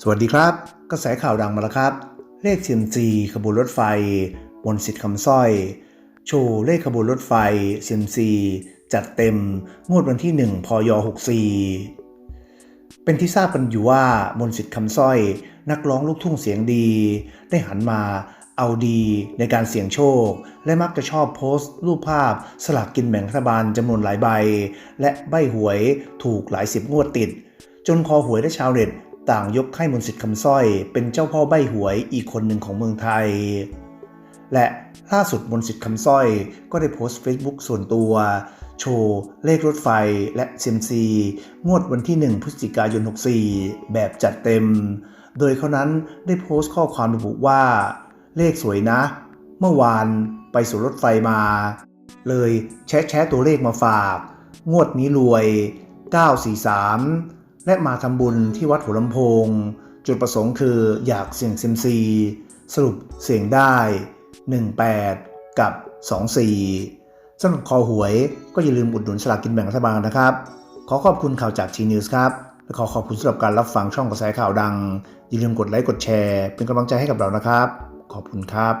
สวัสดีครับ กระแสข่าวดังมาแล้วครับ เลข CMC ขบวนรถไฟมนสิทธิ์คำสร้อย โชว์เลขขบวนรถไฟ CMC จัดเต็มงวดวันที่ 1 พย 64 เป็นที่ทราบกันอยู่ว่ามนสิทธิ์คำสร้อย นักร้องลูกทุ่งเสียงดี ได้หันมาเอาดีในการเสี่ยงโชค และมักจะชอบโพสต์ รูปภาพสลากกินแบ่งรัฐบาลจำนวนหลายใบ และใบหวยถูกหลายสิบงวดติด จนคอหวยและชาวเน็ต ต่างยกให้มนสิทธิ์คำสร้อยเป็นเจ้าพ่อใบหวยอีกคนหนึ่งของเมืองไทย และล่าสุดมนสิทธิ์คำสร้อยก็ได้โพสต์ Facebook ส่วนตัว โชว์เลขรถไฟและเซมซีงวดวันที่ 1 พฤศจิกายน 64 แบบจัดเต็ม โดยเขานั้นได้โพสต์ข้อความระบุว่า เลขสวยนะ เมื่อวานไปสู่รถไฟมา เลยแชะแชะตัวเลขมาฝาก งวดนี้รวย 943 และมาทำบุญที่วัดหัวลำโพง จุดประสงค์คืออยากเสี่ยงเซยมซี สรุปเสี่ยงได้ 18 กับ 24สำหรับคอหวยก็อย่าลืมอุดหนุนสลากกินแบ่งรัฐบาลนะครับ ขอขอบคุณข่าวจากทีนิวส์ครับ และขอขอบคุณสำหรับการรับฟังช่องกระแสข่าวดัง อย่าลืมกดไลค์กดแชร์ เป็นกำลังใจให้กับเรานะครับ ขอบคุณครับ